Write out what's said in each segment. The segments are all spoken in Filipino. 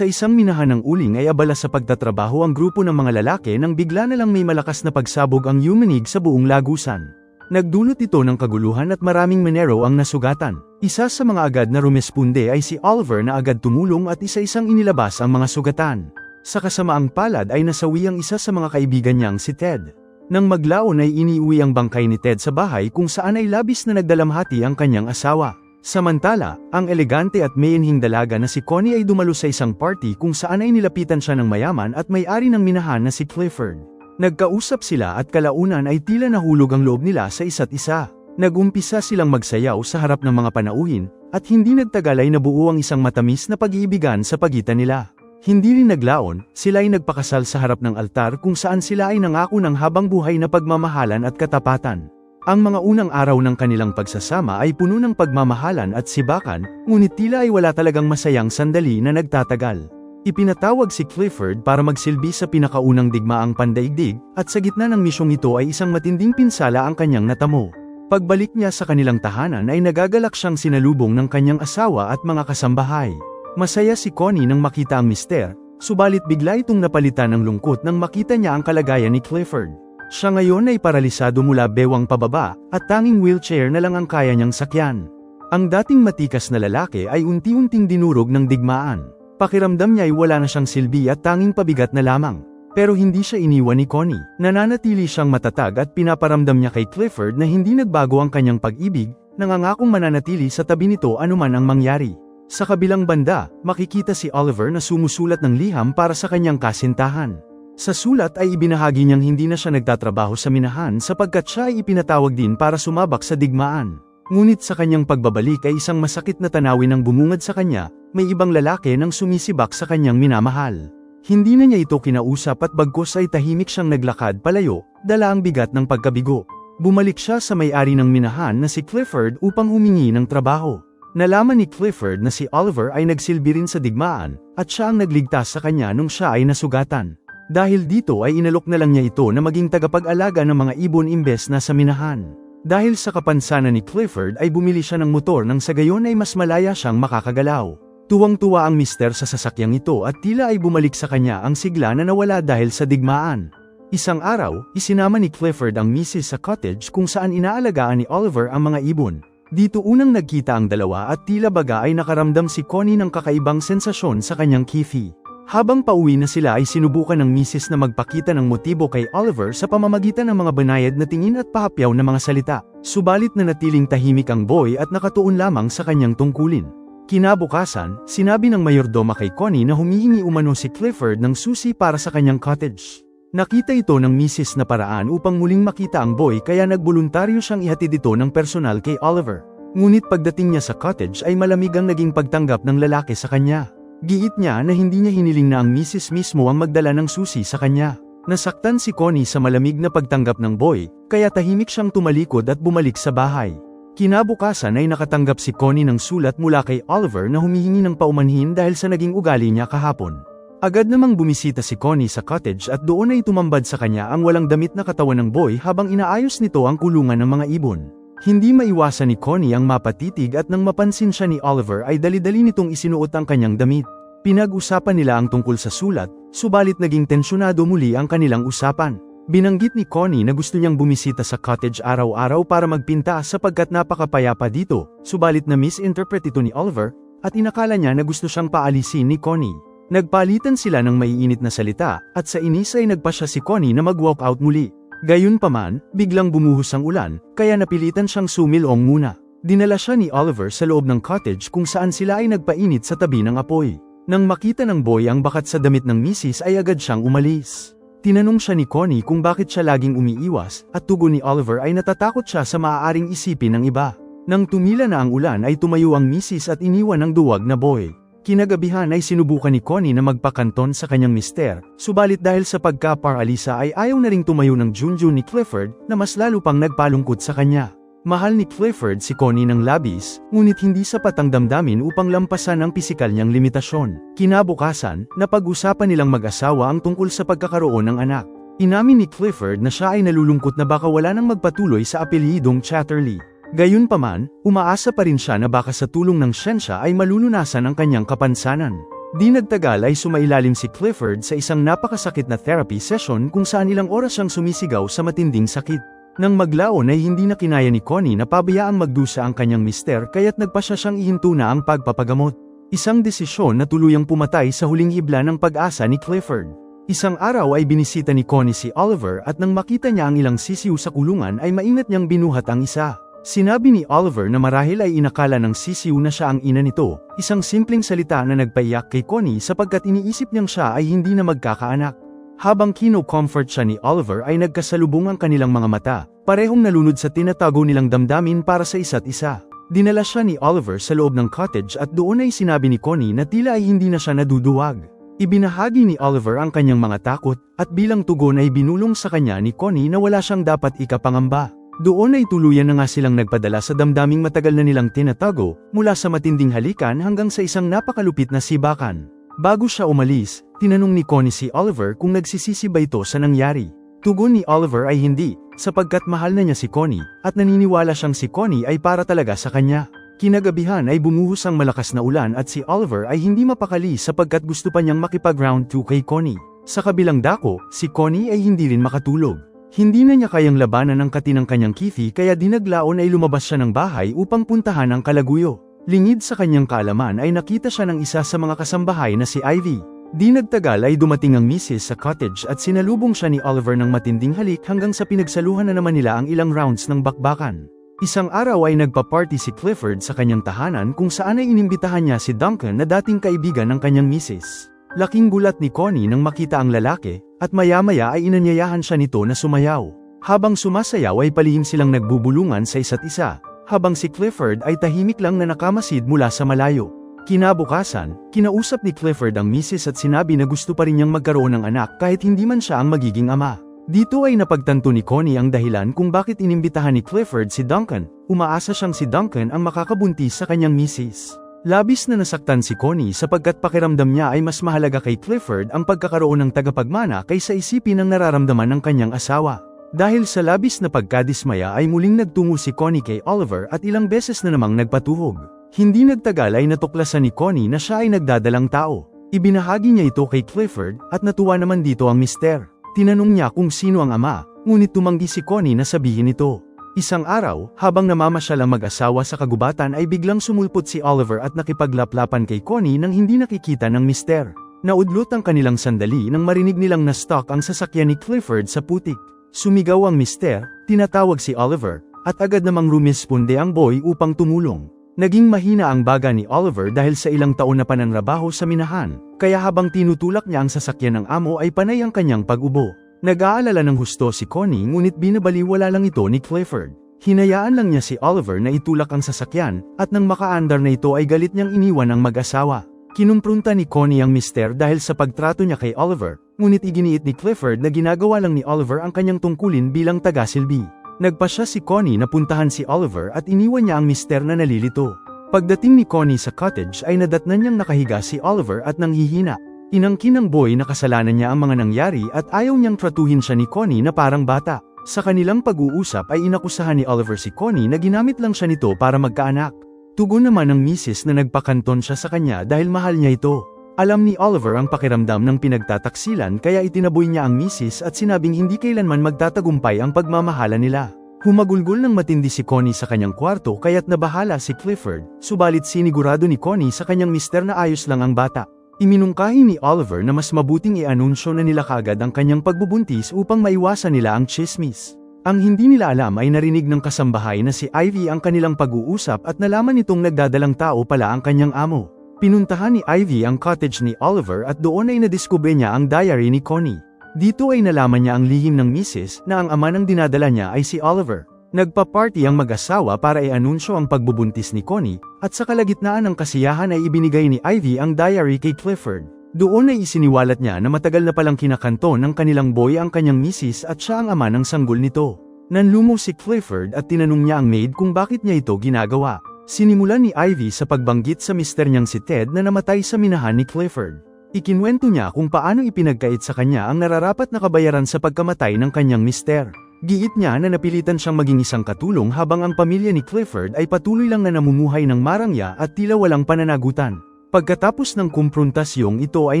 Sa isang minahan ng uling ay abala sa pagtatrabaho ang grupo ng mga lalaki nang bigla na lang may malakas na pagsabog ang yumanig sa buong lagusan. Nagdulot ito ng kaguluhan at maraming menero ang nasugatan. Isa sa mga agad na rumesponde ay si Oliver na agad tumulong at isa-isang inilabas ang mga sugatan. Sa kasamaang palad ay nasawi ang isa sa mga kaibigan niyang si Ted. Nang maglaon ay iniuwi ang bangkay ni Ted sa bahay kung saan ay labis na nagdalamhati ang kanyang asawa. Samantala, ang elegante at mayanhing dalaga na si Connie ay dumalo sa isang party kung saan ay nilapitan siya ng mayaman at may-ari ng minahan na si Clifford. Nagkausap sila at kalaunan ay tila nahulog ang loob nila sa isa't isa. Nagumpisa silang magsayaw sa harap ng mga panauhin, at hindi nagtagal ay nabuo ang isang matamis na pag-iibigan sa pagitan nila. Hindi rin naglaon, sila ay nagpakasal sa harap ng altar kung saan sila ay nangako ng habang buhay na pagmamahalan at katapatan. Ang mga unang araw ng kanilang pagsasama ay puno ng pagmamahalan at sibakan, ngunit tila ay wala talagang masayang sandali na nagtatagal. Ipinatawag si Clifford para magsilbi sa pinakaunang digmaang pandaigdig, at sa gitna ng misyong ito ay isang matinding pinsala ang kanyang natamo. Pagbalik niya sa kanilang tahanan ay nagagalak siyang sinalubong ng kanyang asawa at mga kasambahay. Masaya si Connie nang makita ang mister, subalit bigla itong napalitan ng lungkot nang makita niya ang kalagayan ni Clifford. Siya ngayon ay paralisado mula bewang pababa, at tanging wheelchair na lang ang kaya niyang sakyan. Ang dating matikas na lalaki ay unti-unting dinurog ng digmaan. Pakiramdam niya ay wala na siyang silbi at tanging pabigat na lamang. Pero hindi siya iniwan ni Connie. Nananatili siyang matatag at pinaparamdam niya kay Clifford na hindi nagbago ang kanyang pag-ibig, nangangakong mananatili sa tabi nito anuman ang mangyari. Sa kabilang banda, makikita si Oliver na sumusulat ng liham para sa kanyang kasintahan. Sa sulat ay ibinahagi niyang hindi na siya nagtatrabaho sa minahan sapagkat siya ay ipinatawag din para sumabak sa digmaan. Ngunit sa kanyang pagbabalik ay isang masakit na tanawin ang bumungad sa kanya, may ibang lalaki nang sumisibak sa kanyang minamahal. Hindi na niya ito kinausap at bagkos ay tahimik siyang naglakad palayo, dala ang bigat ng pagkabigo. Bumalik siya sa may-ari ng minahan na si Clifford upang humingi ng trabaho. Nalaman ni Clifford na si Oliver ay nagsilbi rin sa digmaan, at siya ang nagligtas sa kanya nung siya ay nasugatan. Dahil dito ay inalok na lang niya ito na maging tagapag-alaga ng mga ibon imbes na sa minahan. Dahil sa kapansanan ni Clifford ay bumili siya ng motor nang sa gayon ay mas malaya siyang makakagalaw. Tuwang-tuwa ang mister sa sasakyang ito at tila ay bumalik sa kanya ang sigla na nawala dahil sa digmaan. Isang araw, isinama ni Clifford ang misis sa cottage kung saan inaalagaan ni Oliver ang mga ibon. Dito unang nagkita ang dalawa at tila baga ay nakaramdam si Connie ng kakaibang sensasyon sa kanyang kifi. Habang pauwi na sila ay sinubukan ng misis na magpakita ng motibo kay Oliver sa pamamagitan ng mga banayad na tingin at pahapyaw na mga salita. Subalit na natiling tahimik ang boy at nakatuon lamang sa kanyang tungkulin. Kinabukasan, sinabi ng mayordoma kay Connie na humihingi umano si Clifford ng susi para sa kanyang cottage. Nakita ito ng misis na paraan upang muling makita ang boy kaya nagboluntaryo siyang ihatid ito ng personal kay Oliver. Ngunit pagdating niya sa cottage ay malamig ang naging pagtanggap ng lalaki sa kanya. Giit niya na hindi niya hiniling na ang misis mismo ang magdala ng susi sa kanya. Nasaktan si Connie sa malamig na pagtanggap ng boy, kaya tahimik siyang tumalikod at bumalik sa bahay. Kinabukasan ay nakatanggap si Connie ng sulat mula kay Oliver na humihingi ng paumanhin dahil sa naging ugali niya kahapon. Agad namang bumisita si Connie sa cottage at doon ay tumambad sa kanya ang walang damit na katawan ng boy habang inaayos nito ang kulungan ng mga ibon. Hindi maiwasan ni Connie ang mapatitig at nang mapansin siya ni Oliver ay dali-dali nitong isinuot ang kanyang damit. Pinag-usapan nila ang tungkol sa sulat, subalit naging tensyonado muli ang kanilang usapan. Binanggit ni Connie na gusto niyang bumisita sa cottage araw-araw para magpinta sapagkat napakapayapa dito, subalit na misinterpret ito ni Oliver, at inakala niya na gusto siyang paalisin ni Connie. Nagpalitan sila ng maiinit na salita, at sa inis ay nagpa siya si Connie na mag-walk out muli. Gayunpaman, biglang bumuhos ang ulan, kaya napilitan siyang sumilong muna. Dinala siya ni Oliver sa loob ng cottage kung saan sila ay nagpainit sa tabi ng apoy. Nang makita ng boy ang bakat sa damit ng misis ay agad siyang umalis. Tinanong siya ni Connie kung bakit siya laging umiiwas, at tugon ni Oliver ay natatakot siya sa maaaring isipin ng iba. Nang tumila na ang ulan ay tumayo ang misis at iniwan ang duwag na boy. Kinagabihan ay sinubukan ni Connie na magpakanton sa kanyang mister, subalit dahil sa pagka-paralisa ay ayaw na ring tumayo ng Junjun ni Clifford na mas lalo pang nagpalungkot sa kanya. Mahal ni Clifford si Connie ng labis, ngunit hindi sapat ang damdamin upang lampasan ang pisikal niyang limitasyon. Kinabukasan, napag-usapan nilang mag-asawa ang tungkol sa pagkakaroon ng anak. Inamin ni Clifford na siya ay nalulungkot na baka wala nang magpatuloy sa apelyidong Chatterley. Gayunpaman, umaasa pa rin siya na baka sa tulong ng siyensya ay malulunasan ang kanyang kapansanan. Di nagtagal ay sumailalim si Clifford sa isang napakasakit na therapy session kung saan ilang oras siyang sumisigaw sa matinding sakit. Nang maglaon ay hindi na kinaya ni Connie na pabayaang magdusa ang kanyang mister kaya't nagpa siya siyang ihinto na ang pagpapagamot. Isang desisyon na tuluyang pumatay sa huling hibla ng pag-asa ni Clifford. Isang araw ay binisita ni Connie si Oliver at nang makita niya ang ilang sisiw sa kulungan ay maingat niyang binuhat ang isa. Sinabi ni Oliver na marahil ay inakala ng sisiw na siya ang ina nito, isang simpleng salita na nagpaiyak kay Connie sapagkat iniisip niyang siya ay hindi na magkakaanak. Habang kino-comfort siya ni Oliver ay nagkasalubong ang kanilang mga mata, parehong nalunod sa tinatago nilang damdamin para sa isa't isa. Dinala siya ni Oliver sa loob ng cottage at doon ay sinabi ni Connie na tila ay hindi na siya naduduwag. Ibinahagi ni Oliver ang kanyang mga takot, at bilang tugon ay binulong sa kanya ni Connie na wala siyang dapat ikapangamba. Doon ay tuluyan na nga silang nagpadala sa damdaming matagal na nilang tinatago, mula sa matinding halikan hanggang sa isang napakalupit na sibakan. Bago siya umalis, tinanong ni Connie si Oliver kung nagsisisi ba ito sa nangyari. Tugon ni Oliver ay hindi, sapagkat mahal na niya si Connie, at naniniwala siyang si Connie ay para talaga sa kanya. Kinagabihan ay bumuhos ang malakas na ulan at si Oliver ay hindi mapakali sapagkat gusto pa niyang makipag round 2 kay Connie. Sa kabilang dako, si Connie ay hindi rin makatulog. Hindi na niya kayang labanan ang katinang kanyang kifi kaya dinaglaon ay lumabas siya ng bahay upang puntahan ang kalaguyo. Lingid sa kanyang kaalaman ay nakita siya ng isa sa mga kasambahay na si Ivy. Di nagtagal ay dumating ang misis sa cottage at sinalubong siya ni Oliver ng matinding halik hanggang sa pinagsaluhan na naman nila ang ilang rounds ng bakbakan. Isang araw ay nagpa-party si Clifford sa kanyang tahanan kung saan ay inimbitahan niya si Duncan na dating kaibigan ng kanyang misis. Laking gulat ni Connie nang makita ang lalaki, at maya-maya ay inanyayahan siya nito na sumayaw. Habang sumasayaw ay palihim silang nagbubulungan sa isa't isa, habang si Clifford ay tahimik lang na nakamasid mula sa malayo. Kinabukasan, kinausap ni Clifford ang misis at sinabi na gusto pa rin niyang magkaroon ng anak kahit hindi man siya ang magiging ama. Dito ay napagtanto ni Connie ang dahilan kung bakit inimbitahan ni Clifford si Duncan, umaasa siyang si Duncan ang makakabuntis sa kanyang misis. Labis na nasaktan si Connie sapagkat pakiramdam niya ay mas mahalaga kay Clifford ang pagkakaroon ng tagapagmana kaysa isipin ang nararamdaman ng kanyang asawa. Dahil sa labis na pagkadismaya ay muling nagtungo si Connie kay Oliver at ilang beses na namang nagpatuhog. Hindi nagtagal ay natuklasan ni Connie na siya ay nagdadalang tao. Ibinahagi niya ito kay Clifford at natuwa naman dito ang mister. Tinanong niya kung sino ang ama, ngunit tumanggi si Connie na sabihin ito. Isang araw, habang namamasyal ang mag-asawa sa kagubatan ay biglang sumulpot si Oliver at nakipaglaplapan kay Connie nang hindi nakikita ng mister. Naudlot ang kanilang sandali nang marinig nilang na-stock ang sasakyan ni Clifford sa putik. Sumigaw ang mister, tinatawag si Oliver, at agad namang rumisponde ang boy upang tumulong. Naging mahina ang baga ni Oliver dahil sa ilang taon na pananrabaho sa minahan, kaya habang tinutulak niya ang sasakyan ng amo ay panay ang kanyang pag-ubo. Nag-aalala ng husto si Connie ngunit binabaliwala lang ito ni Clifford. Hinayaan lang niya si Oliver na itulak ang sasakyan, at nang makaandar na ito ay galit niyang iniwan ang mag-asawa. Kinumprunta ni Connie ang mister dahil sa pagtrato niya kay Oliver, ngunit iginiit ni Clifford na ginagawa lang ni Oliver ang kanyang tungkulin bilang taga-silbi. Nagpa siya si Connie na puntahan si Oliver at iniwan niya ang mister na nalilito. Pagdating ni Connie sa cottage ay nadatnan niyang nakahiga si Oliver at nanghihina. Inangkin ng boy na kasalanan niya ang mga nangyari at ayaw niyang tratuhin siya ni Connie na parang bata. Sa kanilang pag-uusap ay inakusahan ni Oliver si Connie na ginamit lang siya nito para magkaanak. Tugon naman ng misis na nagpakanton siya sa kanya dahil mahal niya ito. Alam ni Oliver ang pakiramdam ng pinagtataksilan kaya itinaboy niya ang misis at sinabing hindi kailanman magtatagumpay ang pagmamahala nila. Humagulgol ng matindi si Connie sa kanyang kwarto kaya't nabahala si Clifford, subalit sinigurado ni Connie sa kanyang mister na ayos lang ang bata. Iminungkahi ni Oliver na mas mabuting i-anunsyo na nila kagad ang kanyang pagbubuntis upang maiwasan nila ang chismis. Ang hindi nila alam ay narinig ng kasambahay na si Ivy ang kanilang pag-uusap at nalaman nitong nagdadalang tao pala ang kanyang amo. Pinuntahan ni Ivy ang cottage ni Oliver at doon ay nadiskubre niya ang diary ni Connie. Dito ay nalaman niya ang lihim ng misis na ang ama ng dinadala niya ay si Oliver. Nagpa-party ang mag-asawa para i-anunsyo ang pagbubuntis ni Connie, at sa kalagitnaan ng kasiyahan ay ibinigay ni Ivy ang diary kay Clifford. Doon ay isiniwalat niya na matagal na palang kinakanto ng kanilang boy ang kanyang misis at siya ang ama ng sanggol nito. Nanlumo si Clifford at tinanong niya ang maid kung bakit niya ito ginagawa. Sinimulan ni Ivy sa pagbanggit sa mister niyang si Ted na namatay sa minahan ni Clifford. Ikinwento niya kung paano ipinagkait sa kanya ang nararapat na kabayaran sa pagkamatay ng kanyang mister. Giit niya na napilitan siyang maging isang katulong habang ang pamilya ni Clifford ay patuloy lang na namumuhay ng marangya at tila walang pananagutan. Pagkatapos ng kumprontasyong ito ay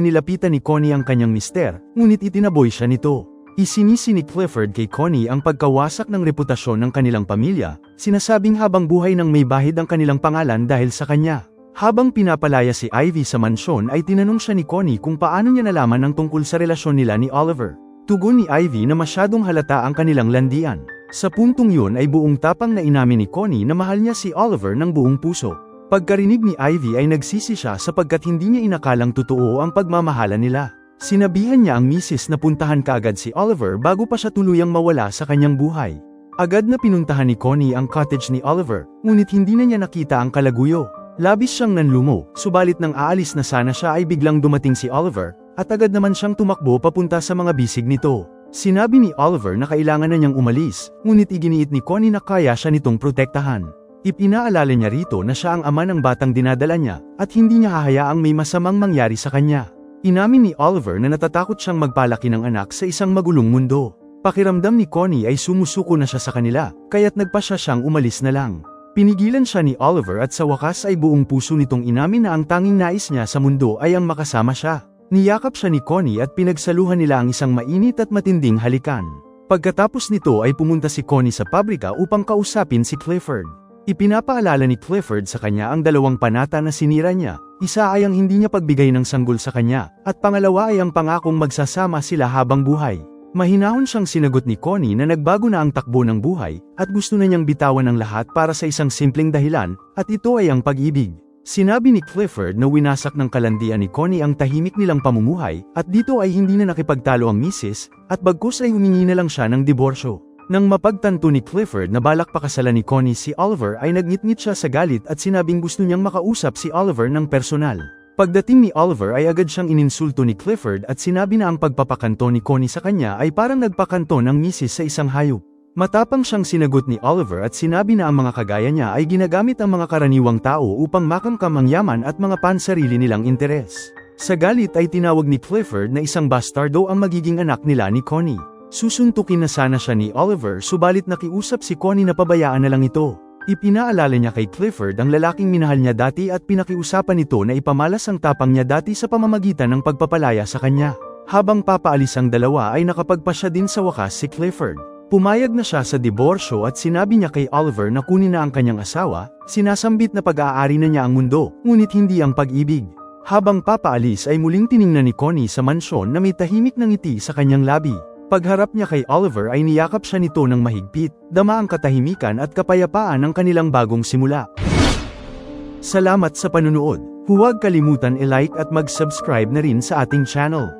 nilapitan ni Connie ang kanyang mister, ngunit itinaboy siya nito. Isinisi ni Clifford kay Connie ang pagkawasak ng reputasyon ng kanilang pamilya, sinasabing habang buhay ng may bahid ang kanilang pangalan dahil sa kanya. Habang pinapalaya si Ivy sa mansyon ay tinanong siya ni Connie kung paano niya nalaman ang tungkol sa relasyon nila ni Oliver. Tugon ni Ivy na masyadong halata ang kanilang landian. Sa puntong yun ay buong tapang na inamin ni Connie na mahal niya si Oliver ng buong puso. Pagkarinig ni Ivy ay nagsisi siya sapagkat hindi niya inakalang totoo ang pagmamahala nila. Sinabihan niya ang misis na puntahan kaagad si Oliver bago pa siya tuluyang mawala sa kanyang buhay. Agad na pinuntahan ni Connie ang cottage ni Oliver, ngunit hindi na niya nakita ang kalaguyo. Labis siyang nanlumo, subalit nang aalis na sana siya ay biglang dumating si Oliver, at agad naman siyang tumakbo papunta sa mga bisig nito. Sinabi ni Oliver na kailangan na niyang umalis, ngunit iginiit ni Connie na kaya siya nitong protektahan. Ipinaalala niya rito na siya ang ama ng batang dinadala niya, at hindi niya hahayaang may masamang mangyari sa kanya. Inamin ni Oliver na natatakot siyang magpalaki ng anak sa isang magulong mundo. Pakiramdam ni Connie ay sumusuko na siya sa kanila, kaya't nagpa siya siyang umalis na lang. Pinigilan siya ni Oliver at sa wakas ay buong puso nitong inamin na ang tanging nais niya sa mundo ay ang makasama siya. Niyakap siya ni Connie at pinagsaluhan nila ang isang mainit at matinding halikan. Pagkatapos nito ay pumunta si Connie sa pabrika upang kausapin si Clifford. Ipinapaalala ni Clifford sa kanya ang dalawang panata na sinira niya, isa ay ang hindi niya pagbigay ng sanggol sa kanya, at pangalawa ay ang pangakong magsasama sila habang buhay. Mahinahon siyang sinagot ni Connie na nagbago na ang takbo ng buhay, at gusto na niyang bitawan ang lahat para sa isang simpleng dahilan, at ito ay ang pag-ibig. Sinabi ni Clifford na winasak ng kalandian ni Connie ang tahimik nilang pamumuhay, at dito ay hindi na nakipagtalo ang misis, at bagkus ay humingi na lang siya ng diborsyo. Nang mapagtanto ni Clifford na balak pakasalan ni Connie si Oliver ay nagngit-ngit siya sa galit at sinabing gusto niyang makausap si Oliver ng personal. Pagdating ni Oliver ay agad siyang ininsulto ni Clifford at sinabi na ang pagpapakanto ni Connie sa kanya ay parang nagpakanto ng misis sa isang hayop. Matapang siyang sinagot ni Oliver at sinabi na ang mga kagaya niya ay ginagamit ang mga karaniwang tao upang makamkam ang yaman at mga pansarili nilang interes. Sa galit ay tinawag ni Clifford na isang bastardo ang magiging anak nila ni Connie. Susuntukin na sana siya ni Oliver subalit nakiusap si Connie na pabayaan na lang ito. Ipinaalala niya kay Clifford ang lalaking minahal niya dati at pinakiusapan nito na ipamalas ang tapang niya dati sa pamamagitan ng pagpapalaya sa kanya. Habang papaalis ang dalawa ay nakapagpasya din sa wakas si Clifford. Pumayag na siya sa diborsyo at sinabi niya kay Oliver na kunin na ang kanyang asawa, sinasambit na pag-aari na niya ang mundo, ngunit hindi ang pag-ibig. Habang papaalis ay muling tiningnan ni Connie sa mansyon na may tahimik na ngiti sa kanyang labi. Pagharap niya kay Oliver ay niyakap siya nito ng mahigpit, dama ang katahimikan at kapayapaan ng kanilang bagong simula. Salamat sa panunood. Huwag kalimutan i-like at mag-subscribe na rin sa ating channel.